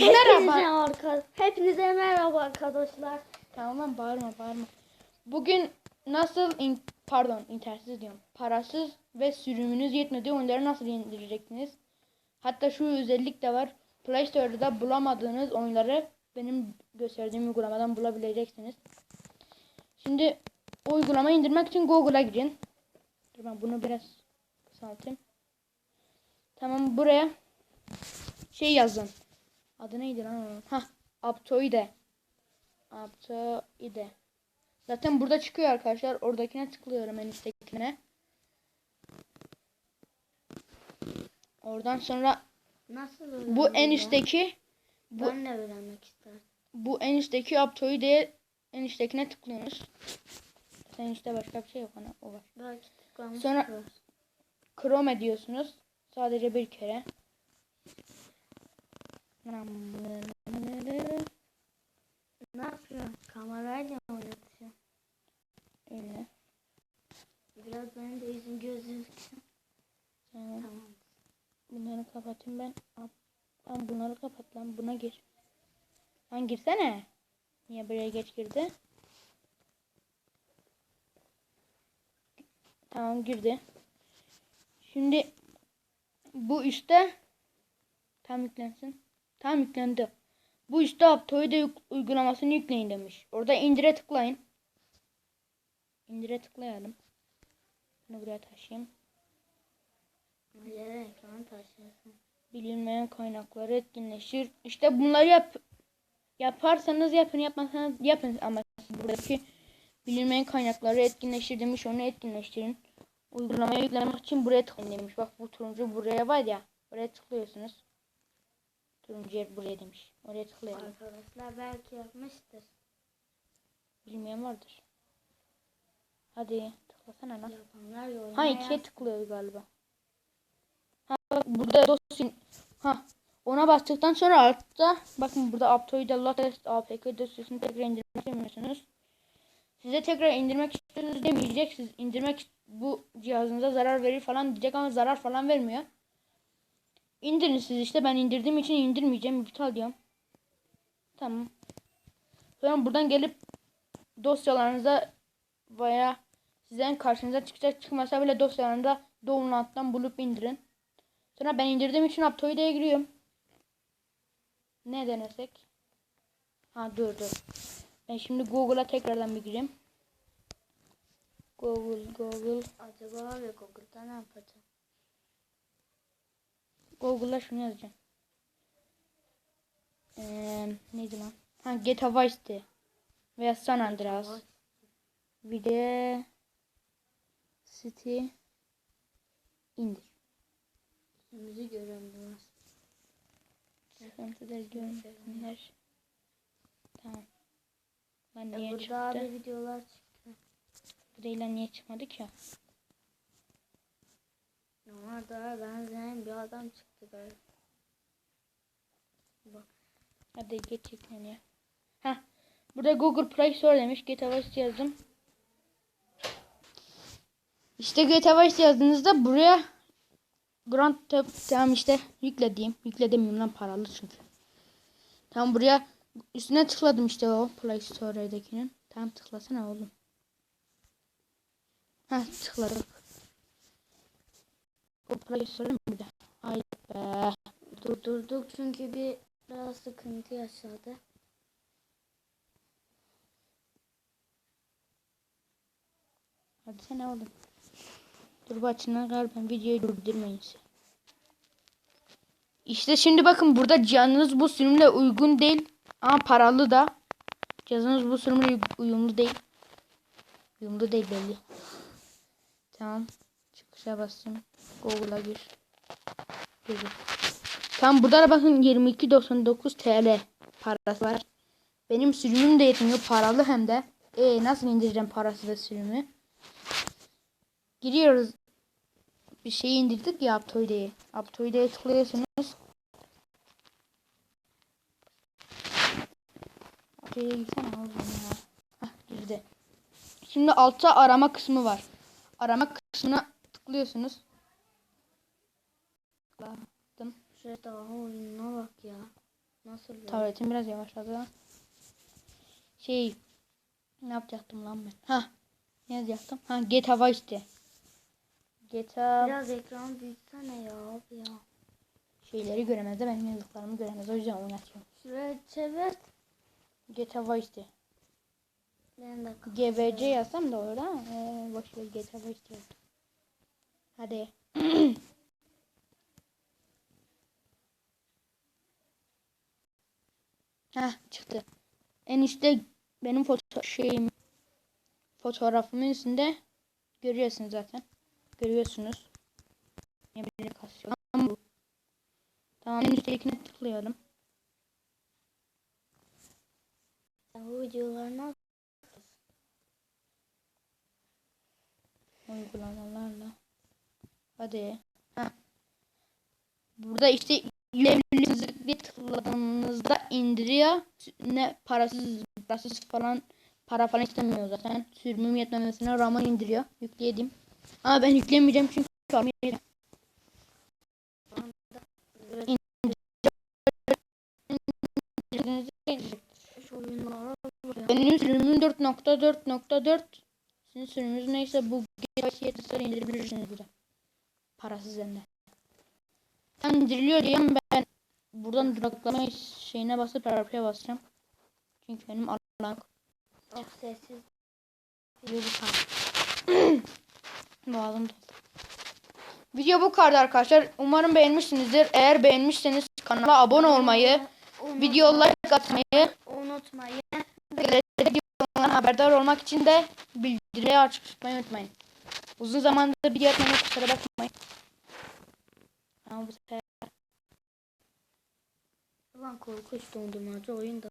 Merhaba. Hepinize, arka- Hepinize merhaba arkadaşlar. Tamam lan bağırma bağırma. Bugün nasıl in- pardon internetsiz diyorum. Parasız ve sürümünüz yetmediği oyunları nasıl indireceksiniz? Hatta şu özellik de var. Play Store'da bulamadığınız oyunları benim gösterdiğim uygulamadan bulabileceksiniz. Şimdi o uygulamayı indirmek için Google'a girin. Dur ben bunu biraz kısaltayım. Tamam buraya şey yazın. Adı neydi lan onun? Hah, Aptoide. Aptoide. Zaten burada çıkıyor arkadaşlar. Oradakine tıklıyorum en üsttekine. Oradan sonra Nasıl bu en üstteki bu Ben de öğrenmek isterim. bu en üstteki Aptoide'ye en üsttekine tıklıyorsunuz. En üstte başka bir şey yok ana o var. Belki tıklamış Sonra-. Chrome ediyorsunuz. Sadece bir kere. Ne yapıyorsun? Kamerayla mı oynatıyorsun? Öyle. Biraz benim de yüzüm gözüm. Tamam. Tamam. Bunları kapatayım ben. Lan bunları kapat lan. Buna gir. Lan girsene. Niye buraya geç girdi? Tamam girdi. Şimdi bu üstte tam yüklensin. Tam yüklendi. Bu üstte Aptoide uygulamasını yükleyin demiş. Orada indire tıklayın. İndire tıklayalım. Bunu buraya taşıyayım. Yere ekranı taşıyorsun. bilinmeyen kaynakları etkinleştir. İşte bunları yap yaparsanız yapın yapmazsanız yapın ama buradaki bilinmeyen kaynakları etkinleştir demiş onu etkinleştirin. Uygulamayı yüklemek için buraya tıklayın demiş. Bak bu turuncu buraya var ya oraya tıklıyorsunuz. Turuncu yer buraya demiş. Oraya tıklayalım. Arkadaşlar belki yapmıştır. Bilmeyen vardır. Hadi tıklasana lan. Yapanlar Ha ikiye yaz- tıklıyor galiba. Ha bak burada dosya ha ona bastıktan sonra altta bakın burada Aptoide Latest APK dosyasını tekrar indirmek istemiyorsunuz. Size tekrar indirmek istiyorsunuz demeyecek. Siz indirmek bu cihazınıza zarar verir falan diyecek ama zarar falan vermiyor. İndirin siz işte ben indirdiğim için indirmeyeceğim. iptal diyorum. Tamam. Sonra buradan gelip dosyalarınıza veya sizden karşınıza çıkacak çıkmasa bile dosyalarında download'dan bulup indirin. Sonra ben indirdiğim için Aptoide'ye giriyorum. Ne denesek? Ha dur dur. Ben şimdi Google'a tekrardan bir gireyim. Google Google Acaba abi Google'da ne yapacağım? Google'a şunu yazacağım. Ee, neydi lan? Ha GTA Vice City. Veya San Andreas. Vay. Video City indir. Yüzümüzü göremiyoruz. Sıkıntıdır görünür. Tamam. Lan E niye burada çıktı? videolar çıktı. Burayla niye çıkmadı ki? Orada benzeyen bir adam çıktı böyle. Bak. Hadi geç yükleniyor. Heh. Burada Google Play Store demiş. GTA Vice yazdım. İşte GTA Vice yazdığınızda buraya Grand Theft tamam işte yükle diyeyim. Yükle demiyorum lan paralı çünkü. Tamam buraya üstüne tıkladım işte o Play Store'dakinin. Tamam tıklasana oğlum. Heh tıkladım. O Play Store mi bir de? Ay be. Durdurduk çünkü bir biraz sıkıntı yaşadı. Hadi sen oğlum. Dur başına kadar ben videoyu durdurmayın. İşte şimdi bakın burada cihazınız bu sürümle uygun değil. Ama paralı da. Cihazınız bu sürümle uy- uyumlu değil. Uyumlu değil belli. Tamam. Çıkışa basayım. Google'a gir. Girdim. Tamam burada da bakın 22.99 TL parası var. Benim sürümüm de yetmiyor. Paralı hem de. E nasıl indireceğim parası da sürümü? Giriyoruz. Bir şeyi indirdik ya Aptoide'yi. Aptoide'ye tıklıyorsunuz. Aptoide'ye girsene oğlum ya. Hah girdi. Şimdi altta arama kısmı var. Arama kısmına tıklıyorsunuz. Tıkladım. Şurada oyununa bak ya. Nasıl böyle? Tabletim biraz yavaşladı. Şey ne yapacaktım lan ben? Ha ne yazacaktım? Ha GTA Vice'ti. GTA Biraz ekran büyütsene ya abi ya. şeyleri göremez de benim yazdıklarımı göremez. O yüzden oynatıyorum. Şuraya çevir. GTA Vice'ti. Ben de GBC yazsam da olur ama ee, boş ver GTA Vice yazdım. Hadi. Heh çıktı. En üstte benim foto şeyim fotoğrafımın üstünde görüyorsunuz zaten. Görüyorsunuz. Ne bileyim kasıyor. Tamam bu. Tamam en üsttekine tıklayalım. bu videolarına uygulamalarla. Hadi. Ha. Burada işte üyelerinizi bir tıkladığınızda indiriyor. Ne parasız, parasız falan para falan istemiyor zaten. Sürümüm yetmemesine rağmen indiriyor. Yükleyelim. Ama ben yüklemeyeceğim çünkü almayacağım. Benim sürümüm 4.4.4 Sizin sürümünüz neyse bu geçerse indirebilirsiniz burada. Parasız hem de. Tam indiriliyor diyeyim ben buradan duraklama şeyine basıp RP'ye basacağım. Çünkü benim alan Of sessiz. video bu kadar. Boğazım doldu. Video bu kadar arkadaşlar. Umarım beğenmişsinizdir. Eğer beğenmişseniz kanala abone olmayı, video like atmayı unutmayın. videolardan haberdar olmak için de bildirimleri açık tutmayı unutmayın. Uzun zamandır video atmama kusura bakmayın. Ama bu sefer. Ulan korkunç dondurmacı oyun da